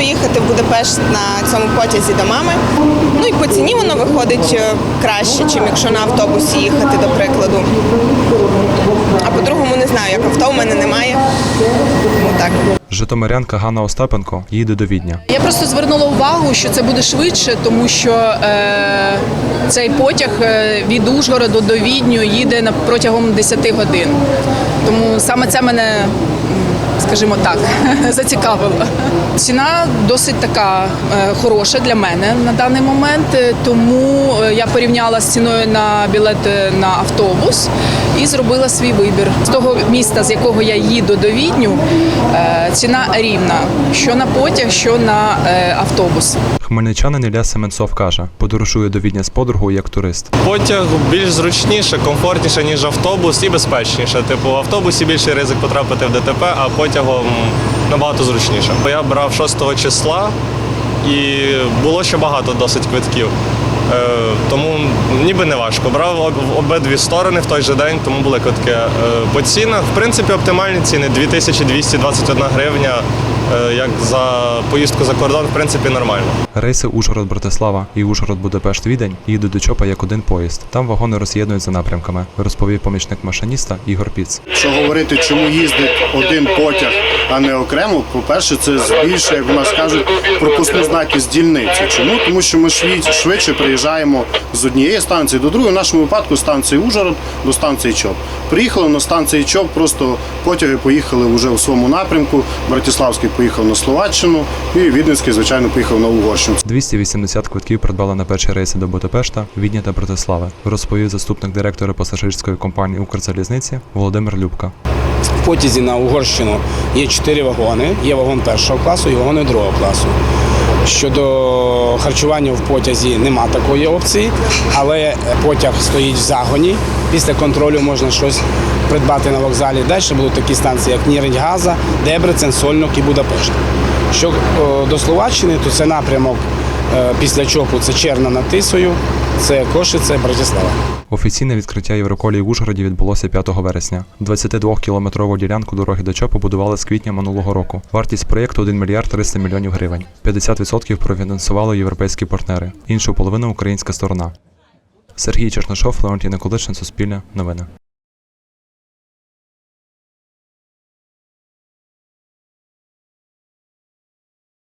доїхати в Будапешт на цьому потязі до мами. Ну і по ціні воно виходить е, краще, ніж якщо на автобусі їхати, до прикладу. А по-другому не знаю, як авто в мене немає. Тому так. Житомирянка Ганна Остапенко їде до Відня. Я просто звернула увагу, що це буде швидше, тому що е, цей потяг е, від Ужгороду до Відню їде протягом 10 годин. Тому саме це мене, скажімо так, зацікавило. Ціна досить така е, хороша для мене на даний момент, е, тому е, я порівняла з ціною на білет на автобус і зробила свій вибір. З того міста, з якого я їду до Відню, ціна рівна, що на потяг, що на автобус. Хмельничанин Ілля Семенцов каже, подорожує до Відня з подругою як турист. Потяг більш зручніше, комфортніше, ніж автобус і безпечніше. Типу, в автобусі більший ризик потрапити в ДТП, а потягом набагато зручніше. Бо Я брав 6 числа і було ще багато досить квитків. Е, тому ніби не важко. Брав обидві сторони в той же день, тому були квитки. Е, по цінах, в принципі, оптимальні ціни 2221 гривня. Е, як за поїздку за кордон, в принципі, нормально. Рейси Ужгород-Братислава і Ужгород-Будапешт-Відень їдуть до ЧОПа як один поїзд. Там вагони роз'єднують за напрямками, розповів помічник машиніста Ігор Піц. Якщо говорити, чому їздить один потяг, а не окремо, по-перше, це збільшує, як у нас кажуть, знаки з дільниці. Чому? Тому що ми швид- швидше приїжджаємо з однієї станції до другої. В нашому випадку станції Ужгород до станції ЧОП. Приїхали на станції ЧОП, просто потяги поїхали вже в своєму напрямку. Братиславський поїхав на Словаччину і Відницький, звичайно, поїхав на Угорщину. 280 квитків придбали на перші рейси до Будапешта, Відня та Братислави, розповів заступник директора пасажирської компанії Укрзалізниці Володимир Любка. В потязі на Угорщину є чотири вагони. Є вагон першого класу і вагони другого класу. Щодо харчування в потязі нема такої опції, але потяг стоїть в загоні. Після контролю можна щось придбати на вокзалі. Далі будуть такі станції, як Нірень Газа, Дебрецен, Сольнок і Будапешт. Що до Словаччини, то це напрямок е, після ЧОПу це Черна над Тисою, це Кошице, Братислава. Офіційне відкриття Євроколії в Ужгороді відбулося 5 вересня. 22-кілометрову ділянку дороги до ЧОПу будували з квітня минулого року. Вартість проєкту 1 мільярд 300 мільйонів гривень. 50% профінансували європейські партнери, іншу половину українська сторона. Сергій Чернишов, Леонтій Николишин, Суспільне, Новини.